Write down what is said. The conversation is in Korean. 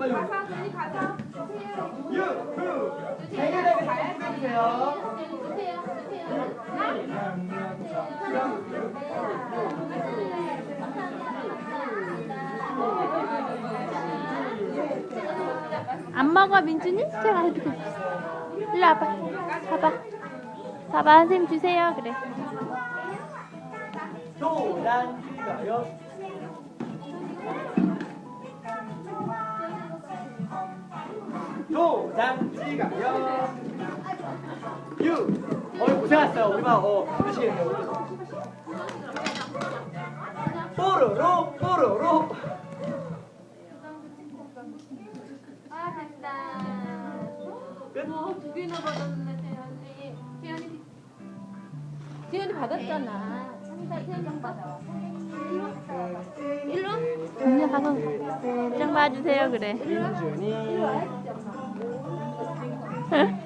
빨리. 주세요. 주세요. 안 먹어 민준이? 제가 해줄게 일로 와봐 봐봐 봐봐 선생님 주세요 그래 도란지가요. 도장지가요. 유. 어이 고생했어요. 우리만 어 드시겠네요. 뽀로로 뽀로로. 아 됐다. 끝. 와 두 개나 받았네 태연이. 태연이 태연이 받았잖아. 태연이 받아. 방송 좀 봐주세요 그래. 네. 네.